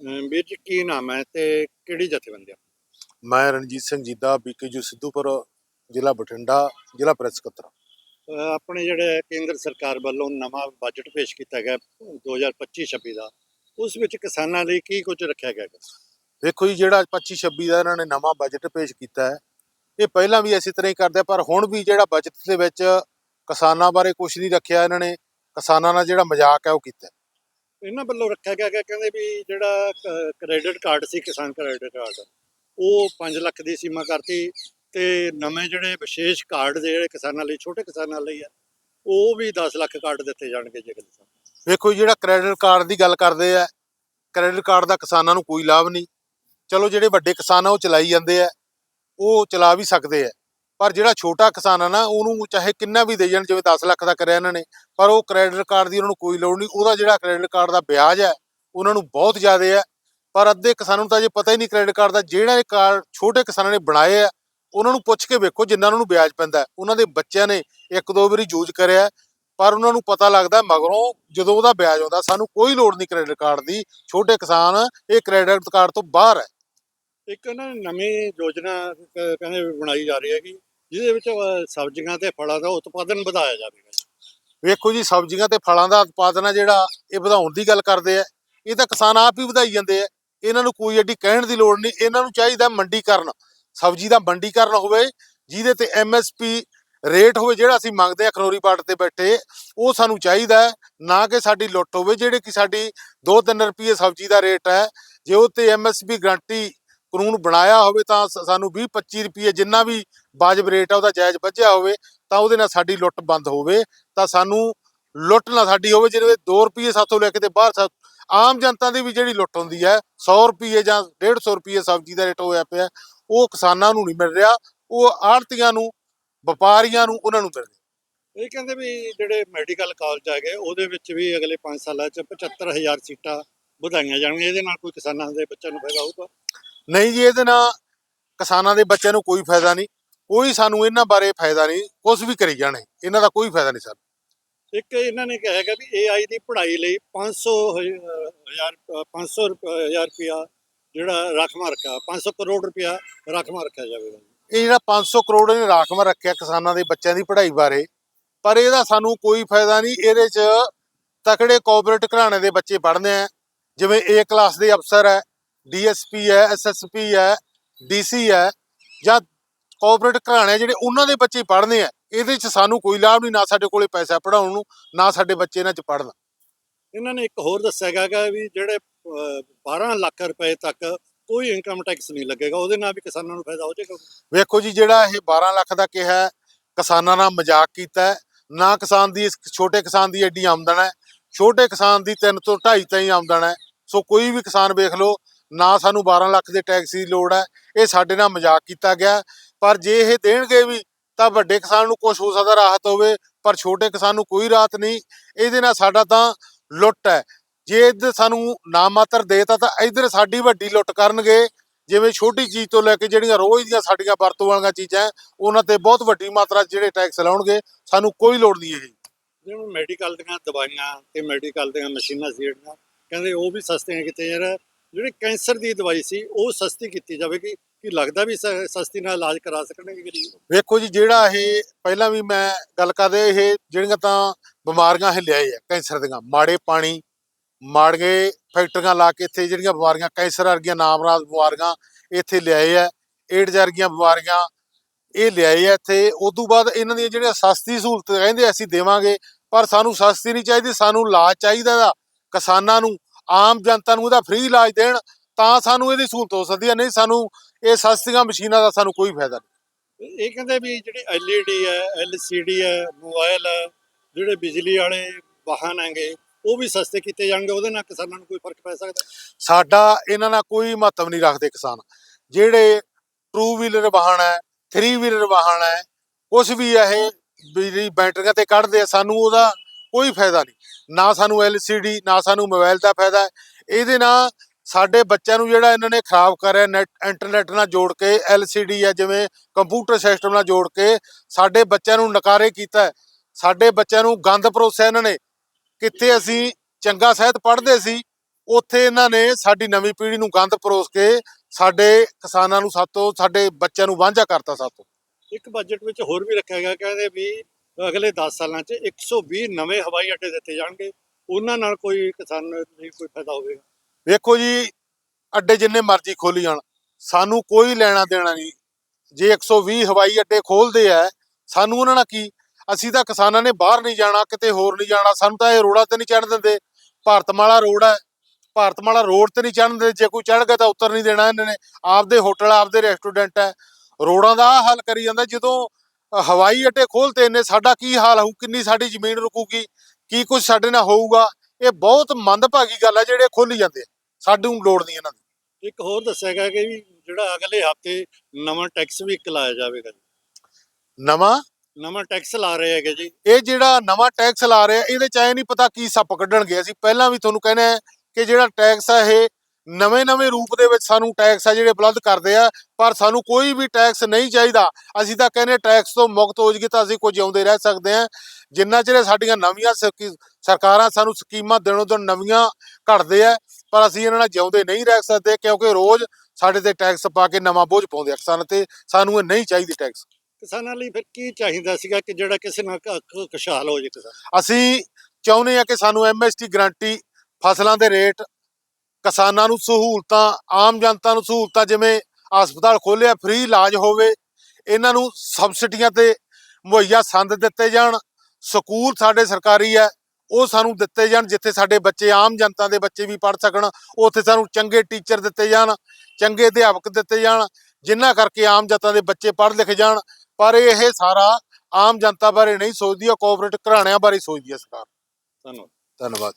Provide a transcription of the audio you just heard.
ਵੀਰ ਜੀ ਕੀ ਨਾਮ ਹੈ ਤੇ ਕਿਹੜੀ ਜਥੇਬੰਦੀ ਆ? ਮੈਂ ਰਣਜੀਤ ਸਿੰਘ ਜੀਦਾ ਬੀਕੇਯੂ ਸਿੱਧੂਪੁਰ ਜ਼ਿਲ੍ਹਾ ਬਠਿੰਡਾ ਜ਼ਿਲ੍ਹਾ ਪ੍ਰੈਸ ਸਕੱਤਰ ਆਪਣੇ ਜਿਹੜੇ ਕੇਂਦਰ ਸਰਕਾਰ ਵੱਲੋਂ ਨਵਾਂ ਬਜਟ ਪੇਸ਼ ਕੀਤਾ ਗਿਆ 2025-26 ਦਾ ਉਸ ਵਿੱਚ ਕਿਸਾਨਾਂ ਲਈ ਕੀ ਕੁਝ ਰੱਖਿਆ ਗਿਆ ਹੈ ਵੇਖੋ ਜੀ ਜਿਹੜਾ 25 26 ਦਾ ਇਹਨਾਂ ਨੇ ਨਵਾਂ ਬਜਟ ਪੇਸ਼ ਕੀਤਾ ਹੈ ਇਹ ਪਹਿਲਾਂ ਵੀ ਇਸੇ ਤਰ੍ਹਾਂ ਹੀ ਕਰਦੇ ਪਰ ਹੁਣ ਵੀ ਜਿਹੜਾ ਬਜਟ ਦੇ ਵਿੱਚ ਕਿਸਾਨਾਂ ਬਾਰੇ ਕੁਝ ਨਹੀਂ ਰੱਖਿਆ ਇਹਨਾਂ ਨੇ ਕਿਸਾਨਾਂ ਨਾਲ ਜਿਹੜਾ ਮਜ਼ਾਕ ਹੈ ਉਹ ਕੀਤਾ। ਇਹਨਾਂ ਵੱਲੋਂ ਰੱਖਿਆ ਗਿਆ ਕਿ ਕਹਿੰਦੇ ਵੀ ਜਿਹੜਾ ਕ੍ਰੈਡਿਟ ਕਾਰਡ ਸੀ, ਕਿਸਾਨ ਕ੍ਰੈਡਿਟ ਕਾਰਡ ਉਹ 5 ਲੱਖ ਦੀ ਸੀਮਾ ਕਰਤੀ ਤੇ ਨਵੇਂ ਜਿਹੜੇ ਵਿਸ਼ੇਸ਼ ਕਾਰਡ ਜਿਹੜੇ ਕਿਸਾਨਾਂ ਲਈ, ਛੋਟੇ ਕਿਸਾਨਾਂ ਲਈ ਆ, ਉਹ ਵੀ 10 ਲੱਖ ਕਾਰਡ ਦਿੱਤੇ ਜਾਣਗੇ ਜੇ ਕਿਸਾਨ ਵੇਖੋ ਜੀ, ਜਿਹੜਾ ਕ੍ਰੈਡਿਟ ਕਾਰਡ ਦੀ ਗੱਲ ਕਰਦੇ ਆ ਕ੍ਰੈਡਿਟ ਕਾਰਡ ਦਾ ਕਿਸਾਨਾਂ ਨੂੰ ਕੋਈ ਲਾਭ ਨਹੀਂ। ਚਲੋ, ਜਿਹੜੇ ਵੱਡੇ ਕਿਸਾਨ ਆ, ਉਹ ਚਲਾਈ ਜਾਂਦੇ ਆ, ਉਹ ਚਲਾ ਵੀ ਸਕਦੇ ਆ। ਪਰ ਜਿਹੜਾ ਛੋਟਾ ਕਿਸਾਨ ਆ ਨਾ, ਉਹਨੂੰ ਚਾਹੇ ਕਿੰਨਾ ਵੀ ਦੇ ਜਾਣ, ਜਿਵੇਂ 10 ਲੱਖ ਦਾ ਕਰਿਆ ਇਹਨਾਂ ਨੇ, ਪਰ ਉਹ ਕ੍ਰੈਡਿਟ ਕਾਰਡ ਦੀ ਉਹਨਾਂ ਨੂੰ ਕੋਈ ਲੋੜ ਨਹੀਂ, ਉਹਦਾ ਜਿਹੜਾ ਕ੍ਰੈਡਿਟ ਕਾਰਡ ਦਾ ਵਿਆਜ ਹੈ, ਉਹਨਾਂ ਨੂੰ ਬਹੁਤ ਜ਼ਿਆਦਾ ਹੈ। ਪਰ ਅੱਧੇ ਕਿਸਾਨਾਂ ਨੂੰ ਤਾਂ ਅਜੇ ਪਤਾ ਹੀ ਨਹੀਂ ਕ੍ਰੈਡਿਟ ਕਾਰਡ ਦਾ, ਜਿਹੜਾ ਇਹ ਕਾਰਡ ਛੋਟੇ ਕਿਸਾਨਾਂ ਨੇ ਬਣਾਏ ਆ, ਉਹਨਾਂ ਨੂੰ ਪੁੱਛ ਕੇ ਵੇਖੋ ਜਿੰਨਾ ਉਹਨਾਂ ਨੂੰ ਵਿਆਜ ਪੈਂਦਾ ਉਹਨਾਂ ਦੇ ਬੱਚਿਆਂ ਨੇ ਇੱਕ ਦੋ ਵਾਰੀ ਯੂਜ਼ ਕਰਿਆ, ਪਰ ਉਹਨਾਂ ਨੂੰ ਪਤਾ ਲੱਗਦਾ ਮਗਰੋਂ ਜਦੋਂ ਉਹਦਾ ਵਿਆਜ ਆਉਂਦਾ, ਸਾਨੂੰ ਕੋਈ ਲੋੜ ਨਹੀਂ ਕ੍ਰੈਡਿਟ ਕਾਰਡ ਦੀ। ਛੋਟੇ ਕਿਸਾਨ, ਇਹ ਕ੍ਰੈਡਿਟ ਕਾਰਡ ਤੋਂ ਬਾਹਰ ਹੈ। ਇੱਕ ਨਾ ਨਵੀਂ ਯੋਜਨਾ ਕਹਿੰਦੇ ਬਣਾਈ ਜਾ ਰਹੀ ਹੈਗੀ। ਜਿਹਦੇ ਵਿੱਚ ਅਹ, ਸਬਜ਼ੀਆਂ ਤੇ ਫਲਾਂ ਦਾ ਉਤਪਾਦਨ ਵਧਾਇਆ ਜਾਵੇਗਾ ਵੇਖੋ ਜੀ ਸਬਜ਼ੀਆਂ ਤੇ ਫਲਾਂ ਦਾ ਉਤਪਾਦਨ ਆ ਜਿਹੜਾ ਇਹ ਵਧਾਉਣ ਦੀ ਗੱਲ ਕਰਦੇ ਆ। ਇਹ ਤਾਂ ਕਿਸਾਨ ਆਪ ਹੀ ਵਧਾਈ ਜਾਂਦੇ ਆ। ਇਹਨਾਂ ਨੂੰ ਕੋਈ ਐਡੀ ਕਹਿਣ ਦੀ ਲੋੜ ਨਹੀਂ। ਇਹਨਾਂ ਨੂੰ ਚਾਹੀਦਾ ਮੰਡੀਕਰਨ। ਸਬਜ਼ੀ ਦਾ ਮੰਡੀਕਰਨ ਹੋਵੇ ਜਿਹਦੇ ਤੇ ਐਮਐਸਪੀ ਰੇਟ ਹੋਵੇ ਜਿਹੜਾ ਅਸੀਂ ਮੰਗਦੇ ਆ ਖਨੋਰੀ ਪਾਟ ਤੇ ਬੈਠੇ ਉਹ ਸਾਨੂੰ ਚਾਹੀਦਾ ਹੈ, ਨਾ ਕਿ ਸਾਡੀ ਲੁੱਟ ਹੋਵੇ ਜਿਹੜੇ ਕਿ ਸਾਡੀ 2-3 ਰੁਪਏ ਸਬਜ਼ੀ ਦਾ ਰੇਟ ਹੈ। ਜੇ ਉਹ ਤੇ ਐਮਐਸਪੀ ਗਰੰਟੀ ਕਾਨੂੰਨ ਬਣਾਇਆ ਹੋਵੇ ਤਾਂ ਸਾਨੂੰ 20-25 ਰੁਪਏ ਜਿੰਨਾ ਵੀ ਵਾਜਬ ਰੇਟ ਆ ਉਹਦਾ ਜਾਇਜ਼ ਵੱਜਿਆ ਹੋਵੇ ਤਾਂ ਉਹਦੇ ਨਾਲ ਸਾਡੀ ਲੁੱਟ ਬੰਦ ਹੋਵੇ, ਤਾਂ ਸਾਨੂੰ ਲੁੱਟ ਨਾ ਸਾਡੀ ਹੋਵੇ ਜਿਹੜੇ 2 ਰੁਪਏ ਸਾਥੋਂ ਲੈ ਕੇ ਤੇ ਬਾਹਰ ਆਮ ਜਨਤਾ ਦੀ ਵੀ ਜਿਹੜੀ ਲੁੱਟ ਹੁੰਦੀ ਹੈ 100 ਰੁਪਏ ਜਾਂ 150 ਰੁਪਏ ਸਬਜ਼ੀ ਦਾ ਰੇਟ ਹੋਇਆ ਪਿਆ, ਉਹ ਕਿਸਾਨਾਂ ਨੂੰ ਨਹੀਂ ਮਿਲ ਰਿਹਾ, ਉਹ ਆੜਤੀਆਂ ਨੂੰ, ਵਪਾਰੀਆਂ ਨੂੰ ਉਹਨਾਂ ਨੂੰ ਮਿਲ ਰਿਹਾ। ਇਹ ਕਹਿੰਦੇ ਵੀ ਜਿਹੜੇ ਮੈਡੀਕਲ ਕਾਲਜ ਹੈਗੇ, ਉਹਦੇ ਵਿੱਚ ਵੀ ਅਗਲੇ 5 ਸਾਲਾਂ 'ਚ 75000 ਸੀਟਾਂ ਵਧਾਈਆਂ ਜਾਣਗੀਆਂ, ਇਹਦੇ ਨਾਲ ਕੋਈ ਕਿਸਾਨਾਂ ਦੇ ਬੱਚਿਆਂ ਨੂੰ ਫਾਇਦਾ ਹੋਊਗਾ? ਨਹੀਂ ਜੀ ਇਹਦੇ ਨਾਲ ਕਿਸਾਨਾਂ ਦੇ ਬੱਚਿਆਂ ਨੂੰ ਕੋਈ ਫਾਇਦਾ ਨਹੀਂ। ਕੋਈ ਸਾਨੂੰ ਇਹਨਾਂ ਬਾਰੇ ਫਾਇਦਾ ਨਹੀਂ ਕੁਝ ਵੀ ਕਰੀ ਜਾਣੇ ਇਹਨਾਂ ਦਾ ਕੋਈ ਫਾਇਦਾ ਨਹੀਂ ਸਾਨੂੰ ਇੱਕ ਇਹਨਾਂ ਨੇ ਕਿਹਾ ਹੈਗਾ ਵੀ AI ਦੀ ਪੜ੍ਹਾਈ ਲਈ 500 ਹਜ਼ਾਰ 500 ਹਜ਼ਾਰ ਰੁਪਇਆ ਜਿਹੜਾ ਰਾਖਵਾਂ ਰੱਖਿਆ 500 ਕਰੋੜ ਰੁਪਇਆ ਰਾਖਵਾਂ ਰੱਖਿਆ ਜਾਵੇਗਾ ਇਹ ਜਿਹੜਾ 500 ਕਰੋੜ ਇਹਨੇ ਰਾਖਵਾਂ ਰੱਖਿਆ ਕਿਸਾਨਾਂ ਦੇ ਬੱਚਿਆਂ ਦੀ ਪੜ੍ਹਾਈ ਬਾਰੇ ਪਰ ਇਹਦਾ ਸਾਨੂੰ ਕੋਈ ਫਾਇਦਾ ਨਹੀਂ ਇਹਦੇ 'ਚ ਤਕੜੇ ਕੋਆਪਰੇਟ ਘਰਾਣੇ ਦੇ ਬੱਚੇ ਪੜ੍ਹਦੇ ਆ ਜਿਵੇਂ A ਕਲਾਸ ਦੇ ਅਫਸਰ ਹੈ ਡੀਐਸਪੀ ਹੈ ਐਸਐਸਪੀ ਹੈ ਡੀਸੀ ਹੈ ਜਾਂ ਕੋਆਪਰੇਟ ਘਰਾਣੇ ਜਿਹੜੇ ਉਹਨਾਂ ਦੇ ਬੱਚੇ ਪੜ੍ਹਦੇ ਆ ਇਹਦੇ 'ਚ ਸਾਨੂੰ ਕੋਈ ਲਾਭ ਨਹੀਂ ਨਾ ਸਾਡੇ ਕੋਲੇ ਪੈਸਾ ਪੜਾਉਣ ਨੂੰ ਨਾ ਸਾਡੇ ਬੱਚੇ ਇਹਨਾਂ 'ਚ ਪੜ੍ਹਨ ਇਹਨਾਂ ਨੇ ਇੱਕ ਹੋਰ ਦੱਸਿਆ ਹੈਗਾ ਵੀ ਜਿਹੜੇ ਅਹ, 12 ਲੱਖ ਰੁਪਏ ਤੱਕ ਕੋਈ ਇਨਕਮ ਟੈਕਸ ਨਹੀਂ ਲੱਗੇਗਾ ਉਹਦੇ ਨਾਲ ਵੀ ਕਿਸਾਨਾਂ ਨੂੰ ਫਾਇਦਾ ਹੋ ਜਾਏਗਾ ਵੇਖੋ ਜੀ ਜਿਹੜਾ ਇਹ 12 ਲੱਖ ਦਾ ਕਿਹਾ ਕਿਸਾਨਾਂ ਨਾਲ ਮਜ਼ਾਕ ਕੀਤਾ। ਨਾ ਕਿਸਾਨ ਦੀ ਛੋਟੇ ਕਿਸਾਨ ਦੀ ਐਡੀ ਆਮਦਨ ਹੈ ਛੋਟੇ ਕਿਸਾਨ ਦੀ 3 ਤੋਂ 2.5 ਤਾਈਂ ਆਮਦਨ ਹੈ ਸੋ ਕੋਈ ਵੀ ਕਿਸਾਨ ਵੇਖ ਲਓ ਨਾ ਸਾਨੂੰ 12 ਲੱਖ ਦੇ ਟੈਕਸ ਦੀ ਲੋੜ ਹੈ, ਇਹ ਸਾਡੇ ਨਾਲ ਮਜ਼ਾਕ ਕੀਤਾ ਗਿਆ। ਪਰ ਜੇ ਇਹ ਦੇਣਗੇ ਵੀ, ਤਾਂ ਵੱਡੇ ਕਿਸਾਨ ਨੂੰ ਕੁਝ ਹੋ ਸਕਦਾ ਰਾਹਤ ਹੋਵੇ, ਪਰ ਛੋਟੇ ਕਿਸਾਨ ਨੂੰ ਕੋਈ ਰਾਹਤ ਨਹੀਂ। ਇਹਦੇ ਨਾਲ ਸਾਡਾ ਤਾਂ ਲੁੱਟ ਹੈ। ਜੇ ਇੱਧਰ ਸਾਨੂੰ ਨਾ ਮਾਤਰ ਦੇਤਾ, ਤਾਂ ਇੱਧਰ ਸਾਡੀ ਵੱਡੀ ਲੁੱਟ ਕਰਨਗੇ। ਜਿਵੇਂ ਛੋਟੀ ਚੀਜ਼ ਤੋਂ ਲੈ ਕੇ ਜਿਹੜੀਆਂ ਰੋਜ਼ ਦੀਆਂ ਸਾਡੀਆਂ ਵਰਤੋਂ ਵਾਲੀਆਂ ਚੀਜ਼ਾਂ, ਉਹਨਾਂ ਤੇ ਬਹੁਤ ਵੱਡੀ ਮਾਤਰਾ 'ਚ ਜਿਹੜੇ ਟੈਕਸ ਲਾਉਣਗੇ, ਸਾਨੂੰ ਕੋਈ ਲੋੜ ਨਹੀਂ ਇਹ ਜਿਵੇਂ ਮੈਡੀਕਲ ਦੀਆਂ ਦਵਾਈਆਂ ਤੇ ਮੈਡੀਕਲ ਦੀਆਂ ਮਸ਼ੀਨਾਂ ਸੀ ਜਿਹੜੀਆਂ, ਕਹਿੰਦੇ ਉਹ ਵੀ ਸਸਤੀਆਂ ਕੀਤੀਆਂ ਯਾਰ ਜਿਹੜੀ ਕੈਂਸਰ ਦੀ ਦਵਾਈ ਸੀ, ਉਹ ਸਸਤੀ ਕੀਤੀ ਜਾਵੇਗੀ ਕਿ ਲੱਗਦਾ ਵੀ ਸਸਤੀ ਨਾਲ ਇਲਾਜ ਕਰਾ ਸਕਣਗੇ ਗਰੀਬ ਵੇਖੋ ਜੀ, ਜਿਹੜਾ ਇਹ ਪਹਿਲਾਂ ਵੀ ਮੈਂ ਗੱਲ ਕਰਦੇ ਇਹ ਜਿਹੜੀਆਂ ਤਾਂ ਬਿਮਾਰੀਆਂ ਇਹ ਲਿਆਏ ਆ, ਕੈਂਸਰ ਦੀਆਂ, ਮਾੜੇ ਪਾਣੀ ਮਾੜੇ ਫੈਕਟਰੀਆਂ ਲਾ ਕੇ ਇੱਥੇ ਜਿਹੜੀਆਂ ਬਿਮਾਰੀਆਂ, ਕੈਂਸਰ ਵਰਗੀਆਂ ਨਾਮਰਾਦ ਬਿਮਾਰੀਆਂ ਇੱਥੇ ਲਿਆਏ ਆ, ਏਡਜ਼ ਵਰਗੀਆਂ ਬਿਮਾਰੀਆਂ ਇਹ ਲਿਆਏ ਆ ਇੱਥੇ ਉਸ ਤੋਂ ਬਾਅਦ ਇਹਨਾਂ ਦੀਆਂ ਜਿਹੜੀਆਂ ਸਸਤੀ ਸਹੂਲਤ ਕਹਿੰਦੇ ਅਸੀਂ ਦੇਵਾਂਗੇ, ਪਰ ਸਾਨੂੰ ਸਸਤੀ ਨਹੀਂ ਚਾਹੀਦੀ, ਸਾਨੂੰ ਇਲਾਜ ਚਾਹੀਦਾ ਦਾ ਕਿਸਾਨਾਂ ਨੂੰ ਆਮ ਜਨਤਾ ਨੂੰ ਇਹਦਾ ਫ੍ਰੀ ਇਲਾਜ ਦੇਣ ਤਾਂ ਸਾਨੂੰ ਇਹਦੀ ਸਹੂਲਤ ਹੋ ਸਕਦੀ ਹੈ ਨਹੀਂ ਸਾਨੂੰ ਇਹ ਸਸਤੀਆਂ ਮਸ਼ੀਨਾਂ ਦਾ ਸਾਨੂੰ ਕੋਈ ਫਾਇਦਾ ਨਹੀਂ। ਇਹ ਕਹਿੰਦੇ ਵੀ ਜਿਹੜੀ ਐਲਈਡੀ ਹੈ ਐਲਸੀਡੀ ਹੈ ਮੋਬਾਈਲ ਹੈ ਜਿਹੜੇ ਬਿਜਲੀ ਵਾਲੇ ਵਾਹਨ ਹੈਗੇ ਉਹ ਵੀ ਸਸਤੇ ਕੀਤੇ ਜਾਣਗੇ ਉਹਦੇ ਨਾਲ ਕਿਸਾਨਾਂ ਨੂੰ ਕੋਈ ਫ਼ਰਕ ਪੈ ਸਕਦਾ? ਸਾਡਾ ਇਹਨਾਂ ਨਾਲ ਕੋਈ ਮਹੱਤਵ ਨਹੀਂ ਰੱਖਦੇ ਕਿਸਾਨ। ਜਿਹੜੇ ਟੂ ਵੀਲਰ ਵਾਹਨ ਹੈ 3 ਵੀਲਰ ਵਾਹਨ ਹੈ ਕੁਝ ਵੀ ਇਹ ਬਿਜਲੀ ਬੈਟਰੀਆਂ ਤੇ ਕੱਢਦੇ ਆ ਸਾਨੂੰ ਉਹਦਾ ਕੋਈ ਫਾਇਦਾ ਨਹੀਂ। ਨਾ ਸਾਨੂੰ LCD ਨਾ ਸਾਨੂੰ ਮੋਬਾਈਲ ਦਾ ਫਾਇਦਾ ਇਹਦੇ ਨਾਲ ਸਾਡੇ ਬੱਚਿਆਂ ਨੂੰ ਜਿਹੜਾ ਇਹਨਾਂ ਨੇ ਖਰਾਬ ਕਰਿਆ ਨੈਟ ਇੰਟਰਨੈਟ ਨਾਲ ਜੋੜ ਕੇ LCD ਹੈ ਜਿਵੇਂ ਕੰਪਿਊਟਰ ਸਿਸਟਮ ਨਾਲ ਜੋੜ ਕੇ, ਸਾਡੇ ਬੱਚਿਆਂ ਨੂੰ ਨਕਾਰੇ ਕੀਤਾ ਸਾਡੇ ਬੱਚਿਆਂ ਨੂੰ ਗੰਦ ਪਰੋਸਿਆ ਇਹਨਾਂ ਨੇ। ਕਿੱਥੇ ਅਸੀਂ ਚੰਗਾ ਸਾਹਿਤ ਪੜ੍ਹਦੇ ਸੀ, ਉੱਥੇ ਇਹਨਾਂ ਨੇ ਸਾਡੀ ਨਵੀਂ ਪੀੜ੍ਹੀ ਨੂੰ ਗੰਦ ਪਰੋਸ ਕੇ ਸਾਡੇ ਕਿਸਾਨਾਂ ਨੂੰ ਸਾਤੋਂ, ਸਾਡੇ ਬੱਚਿਆਂ ਨੂੰ ਵਾਂਝਾ ਕਰਤਾ ਸਾਤੋਂ। ਇੱਕ ਬਜਟ ਵਿੱਚ ਹੋਰ ਵੀ ਰੱਖਿਆ ਗਿਆ, ਕਹਿੰਦੇ ਵੀ ਅਗਲੇ 10 ਸਾਲਾਂ 'ਚ 120 ਨਵੇਂ ਹਵਾਈ ਅੱਡੇ ਦਿੱਤੇ ਜਾਣਗੇ। ਉਹਨਾਂ ਨਾਲ ਕੋਈ ਕਿਸਾਨ ਲਈ ਕੋਈ ਫਾਇਦਾ ਹੋਵੇਗਾ। ਵੇਖੋ ਜੀ, ਅੱਡੇ ਜਿੰਨੇ ਮਰਜ਼ੀ ਖੋਲੀ ਜਾਣ। ਸਾਨੂੰ ਕੋਈ ਲੈਣਾ ਦੇਣਾ ਨਹੀਂ। ਜੇ 120 ਹਵਾਈ ਅੱਡੇ ਖੋਲਦੇ ਆ, ਸਾਨੂੰ ਉਹਨਾਂ ਨਾਲ ਕੀ? ਅਸੀਂ ਤਾਂ ਕਿਸਾਨਾਂ ਨੇ ਬਾਹਰ ਨਹੀਂ ਜਾਣਾ, ਕਿਤੇ ਹੋਰ ਨਹੀਂ ਜਾਣਾ। ਸਾਨੂੰ ਤਾਂ ਇਹ ਰੋੜਾ ਤੇ ਨਹੀਂ ਚੜ੍ਹਨ ਦਿੰਦੇ। ਭਾਰਤਮਾਲਾ ਰੋਡ ਹੈ। ਭਾਰਤਮਾਲਾ ਰੋਡ ਤੇ ਨਹੀਂ ਚੜ੍ਹਨ ਦਿੰਦੇ। ਜੇ ਕੋਈ ਚੜ ਗਿਆ ਤਾਂ ਉੱਤਰ ਨਹੀਂ ਦੇਣਾ ਇਹਨਾਂ ਨੇ। ਆਪਦੇ ਹੋਟਲ, ਆਪਦੇ ਰੈਸਟੋਰੈਂਟ ਹੈ। ਰੋਡਾਂ ਦਾ ਆਹ ਹਾਲ ਕਰੀ ਜਾਂਦਾ। ਜਦੋਂ ਹਵਾਈ ਅੱਡੇ ਖੋਲਤੇ ਨੇ ਸਾਡਾ ਕੀ ਹਾਲ ਹੋਊ ਕਿੰਨੀ ਸਾਡੀ ਜ਼ਮੀਨ ਰੁਕੂਗੀ ਕੀ ਕੁਝ ਸਾਡੇ ਨਾਲ ਹੋਊਗਾ ਇਹ ਬਹੁਤ ਮੰਦਭਾਗੀ ਗੱਲ ਹੈ ਜਿਹੜੇ ਖੋਲੀ ਜਾਂਦੇ ਸਾਨੂੰ ਲੋੜ ਨਹੀਂ ਇਹਨਾਂ ਦੀ। ਇੱਕ ਹੋਰ ਦੱਸਿਆ ਗਿਆ ਕਿ ਵੀ ਜਿਹੜਾ ਅਗਲੇ ਹਫ਼ਤੇ ਨਵਾਂ ਟੈਕਸ ਵੀ ਇੱਕ ਲਾਇਆ ਜਾਵੇਗਾ ਜੀ। ਨਵਾਂ? ਨਵਾਂ ਟੈਕਸ ਲਾ ਰਹੇ ਹੈਗੇ ਜੀ। ਇਹ ਜਿਹੜਾ ਨਵਾਂ ਟੈਕਸ ਲਾ ਰਿਹਾ ਇਹਦੇ ਚ ਐ ਨਹੀਂ ਪਤਾ ਕੀ ਸੱਪ ਕੱਢਣਗੇ। ਅਸੀਂ ਪਹਿਲਾਂ ਵੀ ਤੁਹਾਨੂੰ ਕਹਿੰਦੇ ਆ ਕਿ ਜਿਹੜਾ ਟੈਕਸ ਆ ਇਹ ਨਵੇਂ-ਨਵੇਂ ਰੂਪ ਦੇ ਵਿੱਚ ਸਾਨੂੰ ਟੈਕਸ ਆ ਜਿਹੜੇ ਉਪਲਬਧ ਕਰਦੇ ਆ ਪਰ ਸਾਨੂੰ ਕੋਈ ਵੀ ਟੈਕਸ ਨਹੀਂ ਚਾਹੀਦਾ। ਅਸੀਂ ਤਾਂ ਕਹਿੰਦੇ ਟੈਕਸ ਤੋਂ ਮੁਕਤ ਹੋ ਜਾਈਏ ਤਾਂ ਅਸੀਂ ਕੁਝ ਜਿਉਂਦੇ ਰਹਿ ਸਕਦੇ ਆ ਜਿੰਨਾ ਚਿਰ ਸਾਡੀਆਂ ਨਵੀਆਂ ਸਰਕਾਰਾਂ ਸਾਨੂੰ ਸਕੀਮਾਂ ਦਿਨੋਂ ਦਿਨ ਨਵੀਆਂ ਘੜਦੇ ਆ ਪਰ ਅਸੀਂ ਇਹਨਾਂ ਨਾਲ ਜਿਉਂਦੇ ਨਹੀਂ ਰਹਿ ਸਕਦੇ ਕਿਉਂਕਿ ਰੋਜ਼ ਸਾਡੇ ਤੇ ਟੈਕਸ ਪਾ ਕੇ ਨਵਾਂ ਬੋਝ ਪਾਉਂਦੇ ਆ ਕਿਸਾਨ ਤੇ ਸਾਨੂੰ ਇਹ ਨਹੀਂ ਚਾਹੀਦੀ ਟੈਕਸ ਕਿਸਾਨਾਂ ਲਈ ਫਿਰ ਕੀ ਚਾਹੀਦਾ ਸੀਗਾ ਕਿ ਜਿਹੜਾ ਕਿਸੇ ਨਾਲ ਖੁਸ਼ਹਾਲ ਹੋ ਜੇ ਕਿਸਾਨ? ਅਸੀਂ ਚਾਹੁੰਦੇ ਆ ਕਿ ਸਾਨੂੰ ਐਮਐਸਟੀ ਗਰੰਟੀ ਫਸਲਾਂ ਦੇ ਰੇਟ ਕਿਸਾਨਾਂ ਨੂੰ ਸਹੂਲਤਾਂ ਆਮ ਜਨਤਾ ਨੂੰ ਸਹੂਲਤਾਂ ਜਿਵੇਂ ਹਸਪਤਾਲ ਖੋਲਿਆ ਫ੍ਰੀ ਇਲਾਜ ਹੋਵੇ ਇਹਨਾਂ ਨੂੰ ਸਬਸਿਡੀਆਂ ਤੇ ਮੁਹੱਈਆ ਸੰਦ ਦਿੱਤੇ ਜਾਣ ਸਕੂਲ ਸਾਡੇ ਸਰਕਾਰੀ ਹੈ ਉਹ ਸਾਨੂੰ ਦਿੱਤੇ ਜਾਣ ਜਿੱਥੇ ਸਾਡੇ ਬੱਚੇ ਆਮ ਜਨਤਾ ਦੇ ਬੱਚੇ ਵੀ ਪੜ੍ਹ ਸਕਣ ਉੱਥੇ ਸਾਨੂੰ ਚੰਗੇ ਟੀਚਰ ਦਿੱਤੇ ਜਾਣ ਚੰਗੇ ਅਧਿਆਪਕ ਦਿੱਤੇ ਜਾਣ ਜਿਨ੍ਹਾਂ ਕਰਕੇ ਆਮ ਜਨਤਾ ਦੇ ਬੱਚੇ ਪੜ੍ਹ ਲਿਖ ਜਾਣ ਪਰ ਇਹ ਸਾਰਾ ਆਮ ਜਨਤਾ ਬਾਰੇ ਨਹੀਂ ਸੋਚਦੀ ਉਹ ਕੋਆਪਰੇਟ ਘਰਾਣਿਆਂ ਬਾਰੇ ਸੋਚਦੀ ਹੈ ਸਰਕਾਰ। ਧੰਨਵਾਦ। ਧੰਨਵਾਦ